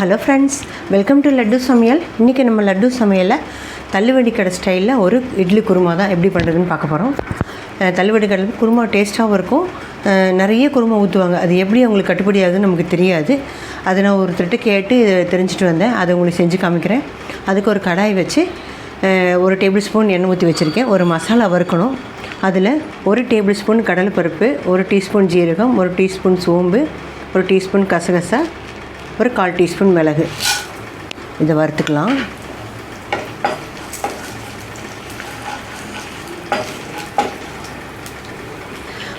Hello friends welcome to laddu சமையல் இன்றைக்கி நம்ம லட்டு சமையலில் தள்ளுவண்டி கடை ஸ்டைலில் ஒரு இட்லி குருமா தான் எப்படி பண்ணுறதுன்னு பார்க்க போகிறோம் தள்ளுவண்டி கடையில் குருமா டேஸ்ட்டாகவும் இருக்கும். நிறைய குருமா ஊற்றுவாங்க அது எப்படி அவங்களுக்கு கட்டுப்படி ஆகுதுன்னு நமக்கு தெரியாது. அதை நான் ஒருத்தர்கிட்ட கேட்டு தெரிஞ்சுட்டு வந்தேன். அதை உங்களுக்கு செஞ்சு காமிக்கிறேன். அதுக்கு ஒரு கடாய் வச்சு ஒரு டேபிள் ஸ்பூன் எண்ணெய் ஊற்றி வச்சுருக்கேன். ஒரு மசாலா வறுக்கணும். அதில் ஒரு டேபிள் ஸ்பூன் கடலைப்பருப்பு ஒரு டீஸ்பூன் ஜீரகம் ஒரு டீஸ்பூன் சோம்பு ஒரு டீஸ்பூன் கசகசா ஒரு கால் டீஸ்பூன் மிளகு. இதை வறுத்துக்கலாம்.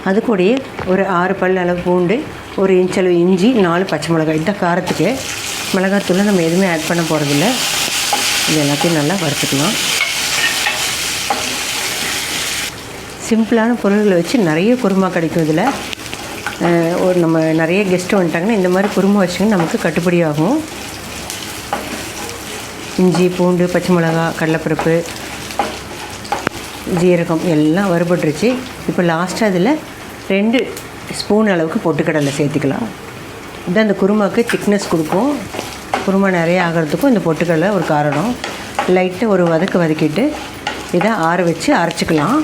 அது கூடயே ஒரு ஆறு பல் அளவு பூண்டு ஒரு இன்ச் அளவு இஞ்சி நாலு பச்சை மிளகாய். இந்த காரத்துக்கு மிளகாத்தூளை நம்ம எதுவுமே ஆட் பண்ண போகிறதில்ல இது எல்லாத்தையும் நல்லா வறுத்துக்கலாம். சிம்பிளான பொருள்களை வச்சு நிறைய குருமா கிடைக்கும் இதில். ஒரு நம்ம நிறைய கெஸ்ட்டு வந்துட்டாங்கன்னா இந்த மாதிரி குருமா வச்சிங்கன்னா நமக்கு கட்டுப்படி ஆகும் இஞ்சி பூண்டு பச்சை மிளகா கடலைப்பருப்பு ஜீரகம் எல்லாம் வறுபட்டுருச்சு. இப்போ லாஸ்ட்டாக அதில் ரெண்டு ஸ்பூன் அளவுக்கு பொட்டுக்கடலை சேர்த்துக்கலாம். இதுதான் அந்த குருமாவுக்கு திக்னஸ் கொடுக்கும். குருமா நிறைய ஆகிறதுக்கும் இந்த பொட்டுக்கடலை ஒரு காரணம். லைட்டாக ஒரு வதக்கு வதக்கிட்டு இதை ஆற வச்சு அரைச்சிக்கலாம்.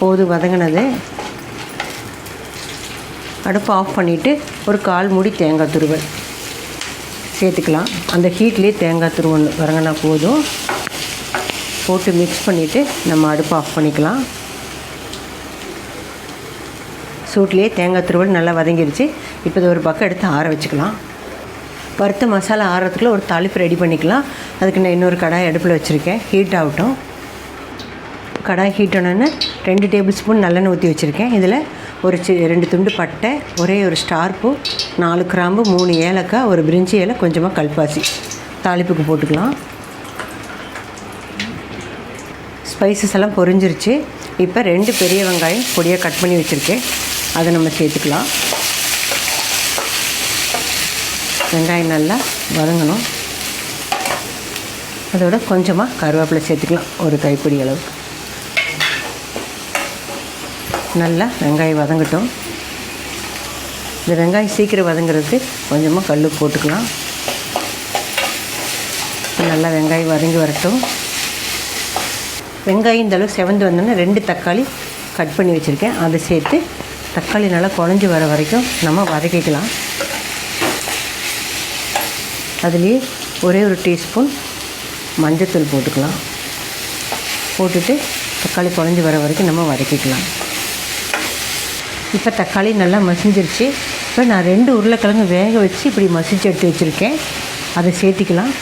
போது வதங்கினது அடுப்பு ஆஃப் பண்ணிவிட்டு ஒரு கால் மூடி தேங்காய் துருவல். சேர்த்துக்கலாம். அந்த ஹீட்லேயே தேங்காய் துருவல் வரங்கினா போதும். போட்டு மிக்ஸ் பண்ணிவிட்டு நம்ம அடுப்பு ஆஃப் பண்ணிக்கலாம். சூட்லேயே தேங்காய் துருவல் நல்லா வதங்கிருச்சு. இப்போ இதை ஒரு பக்கம் எடுத்து ஆற வச்சுக்கலாம். வறுத்த மசாலா ஆறதுக்குள்ள ஒரு தாளிப்பு ரெடி பண்ணிக்கலாம். அதுக்கு நான் இன்னொரு கடாய் அடுப்பில் வச்சுருக்கேன். ஹீட் ஆகட்டும். கடாய் ஹீட் ஆனோன்னு ரெண்டு டேபிள் ஸ்பூன் நல்லெண்ணெய் ஊற்றி வச்சுருக்கேன். இதில் ஒரு சி ரெண்டு துண்டு பட்டை ஒரே ஒரு ஸ்டார் பூ நாலு கிராம்பு மூணு ஏலக்காய் ஒரு பிரிஞ்சி இலை கொஞ்சமாக கல்பாசி. தாளிப்புக்கு போட்டுக்கலாம். ஸ்பைசஸ் எல்லாம் பொரிஞ்சிருச்சு. இப்போ ரெண்டு பெரிய வெங்காயம் பொடியாக கட் பண்ணி வச்சுருக்கேன். அதை நம்ம சேர்த்துக்கலாம். வெங்காயம் நல்லா வதங்கணும். அதோட கொஞ்சமாக கருவேப்பிலை சேர்த்துக்கலாம். ஒரு கைப்பிடி அளவுக்கு. நல்லா வெங்காயம் வதங்கட்டும். இந்த வெங்காயம் சீக்கிரம் வதங்குறதுக்கு கொஞ்சமாக கல் போட்டுக்கலாம். நல்லா வெங்காயம் வதங்கி வரட்டும். வெங்காயம் இந்த செவந்து வந்தோன்னே ரெண்டு தக்காளி கட் பண்ணி வச்சுருக்கேன். அதை சேர்த்து தக்காளி நல்லா குழஞ்சி வர வரைக்கும் நம்ம வதக்கிக்கலாம். அதுலேயே ஒரே ஒரு டீஸ்பூன் மஞ்சத்தூள் போட்டுக்கலாம். போட்டுட்டு தக்காளி குழஞ்சி வர வரைக்கும் நம்ம வதக்கிக்கலாம். இப்போ தக்காளி நல்லா மசிஞ்சிருச்சு. இப்போ நான் ரெண்டு உருளைக்கிழங்கு வேக வச்சு இப்படி மசிச்சு எடுத்து வச்சுருக்கேன். அதை சேர்த்திக்கலாம்.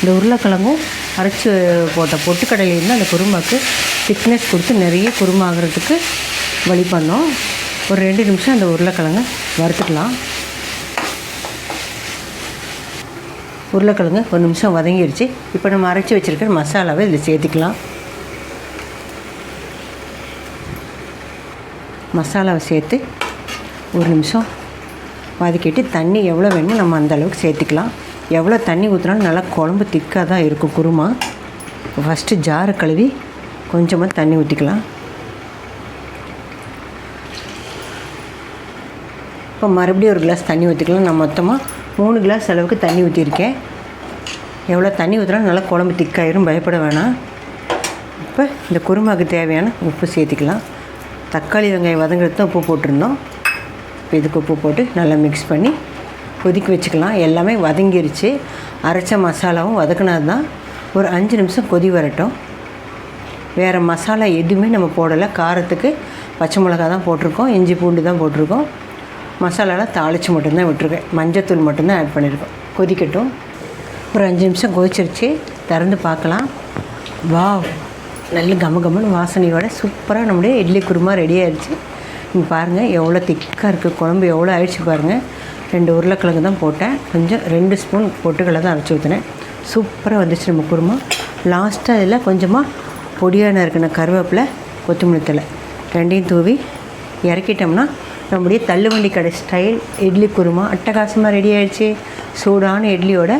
இந்த உருளைக்கிழங்கும் அரைச்சி போட்ட பொட்டுக்கடையிலேருந்து அந்த குருமாக்கு திக்னஸ் கொடுத்து நிறைய குருமா ஆகிறதுக்கு வழி பண்ணோம். ஒரு ரெண்டு நிமிஷம் அந்த உருளைக்கிழங்கு வறுத்துக்கலாம். உருளைக்கிழங்கு ஒரு நிமிஷம் வதங்கிடுச்சு இப்போ நம்ம அரைச்சி வச்சுருக்கிற மசாலாவை இதில் சேர்த்துக்கலாம். மசாலாவை சேர்த்து ஒரு நிமிஷம் வதக்கிட்டு தண்ணி எவ்வளோ வேணும் நம்ம அந்த அளவுக்கு சேர்த்துக்கலாம். எவ்வளோ தண்ணி ஊற்றினாலும் நல்லா குழம்பு திக்காக தான் இருக்கும் குருமா. ஃபஸ்ட்டு ஜாரை கழுவி கொஞ்சமாக தண்ணி ஊற்றிக்கலாம் இப்போ மறுபடியும் ஒரு கிளாஸ் தண்ணி ஊற்றிக்கலாம் நான் மொத்தமாக மூணு கிளாஸ் அளவுக்கு தண்ணி ஊற்றிருக்கேன் எவ்வளோ தண்ணி ஊற்றினாலும் நல்லா குழம்பு திக்காயிரும் பயப்பட வேணாம். இப்போ இந்த குருமாவுக்கு தேவையான உப்பு சேர்த்துக்கலாம். தக்காளி வெங்காயம் வதங்கிறது தான் உப்பு போட்டிருந்தோம். இப்போ இதுக்கு உப்பு போட்டு நல்லா மிக்ஸ் பண்ணி கொதிக்க வச்சுக்கலாம். எல்லாமே வதங்கிருச்சு. அரைச்ச மசாலாவும் வதக்குனது தான். ஒரு அஞ்சு நிமிஷம் கொதி வரட்டும். வேறு மசாலா எதுவுமே நம்ம போடலை. காரத்துக்கு பச்சை மிளகா தான் போட்டிருக்கோம். இஞ்சி பூண்டு தான் போட்டிருக்கோம். மசாலாலாம் தாளித்து மட்டும்தான் விட்டுருக்கேன். மஞ்சத்தூள் மட்டும்தான் ஆட் பண்ணியிருக்கோம். கொதிக்கட்டும். ஒரு அஞ்சு நிமிஷம் கொதிச்சிருச்சு. திறந்து பார்க்கலாம். வாவ் நல்ல கம கமன்னு வாசனையோட சூப்பராக நம்முடைய இட்லி குருமா ரெடி ஆயிடுச்சு. நீங்கள் பாருங்கள் எவ்வளோ திக்காக இருக்குது குழம்பு எவ்வளோ ஆயிடுச்சு பாருங்கள் ரெண்டு உருளைக்கிழங்கு தான் போட்டேன். கொஞ்சம் ரெண்டு ஸ்பூன் பொட்டுக்கடலை தான் அரைச்சி ஊற்றினேன் சூப்பராக வந்துச்சு நம்ம குருமா. லாஸ்ட்டாக இதில் கொஞ்சமாக பொடியான இருக்கிற கருவேப்பில் கொத்தமல்லி தலை ரெண்டையும் தூவி இறக்கிட்டோம்னா நம்முடைய தள்ளுவண்டி கடை ஸ்டைல் இட்லி குருமா அட்டகாசமாக ரெடி ஆயிடுச்சு. சூடான இட்லியோட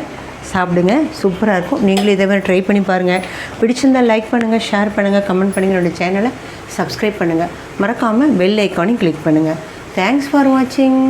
சாப்பிடுங்க. சூப்பராக இருக்கும். நீங்களும் இதே மாதிரி ட்ரை பண்ணி பாருங்கள் பிடிச்சிருந்தால் லைக் பண்ணுங்கள் ஷேர் பண்ணுங்கள் கமெண்ட் பண்ணுங்கள் என்னோடய சேனலை சப்ஸ்கிரைப் பண்ணுங்கள் மறக்காமல் பெல் ஐக்கானையும் கிளிக் பண்ணுங்கள் தேங்க்ஸ் ஃபார் வாட்சிங்